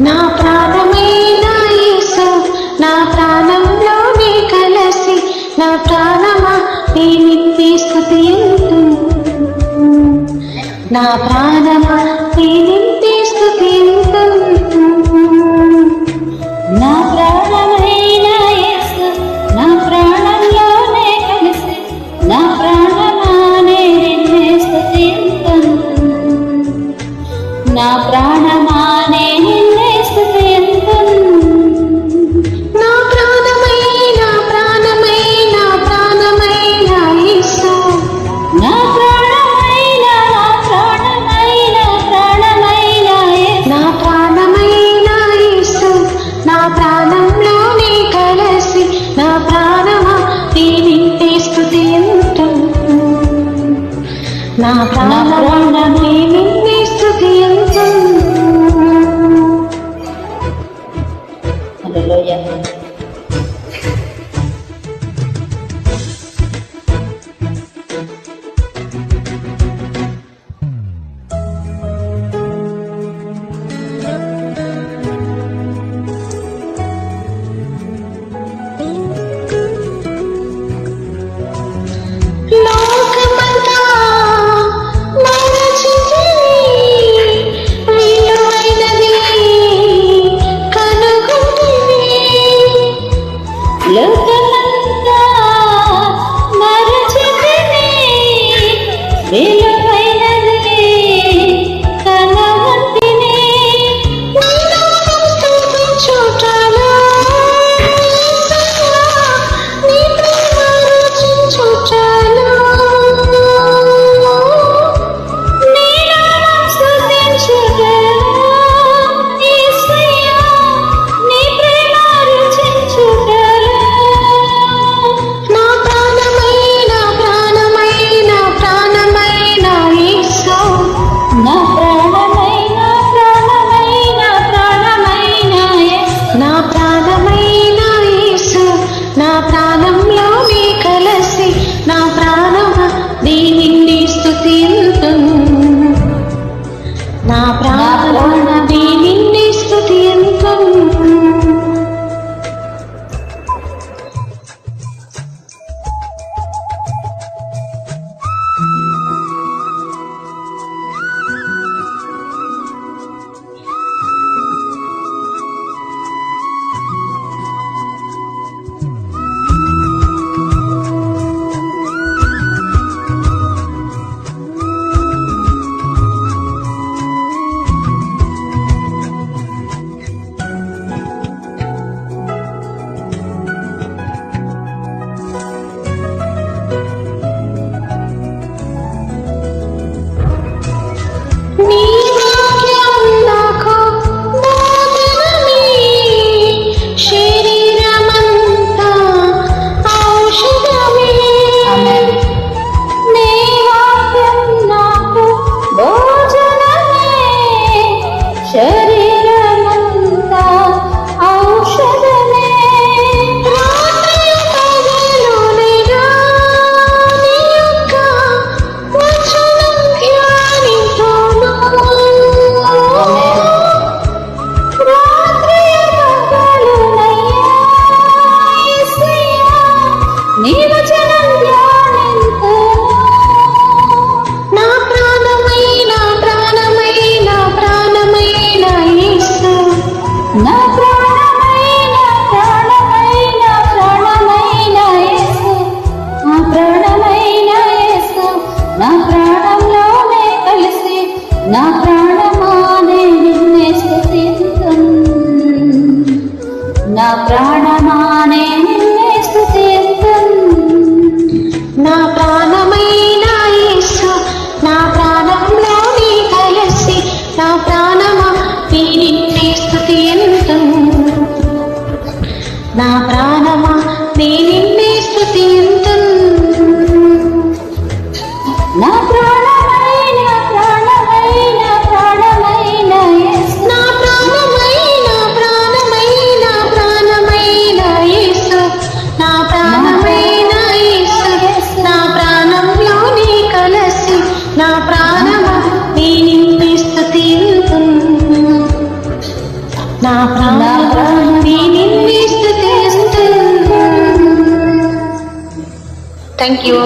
నా ప్రాణమే నా యేసు నా ప్రాణంలోనే కలసి నా ప్రాణమా నీ నిత్య స్థుతి నా ప్రాణమ నా ప్రాణమే నిన్నే స్థుతించు హల్లెలూయా ശരി నా ప్రాణమానే థ్యాంక్ యూ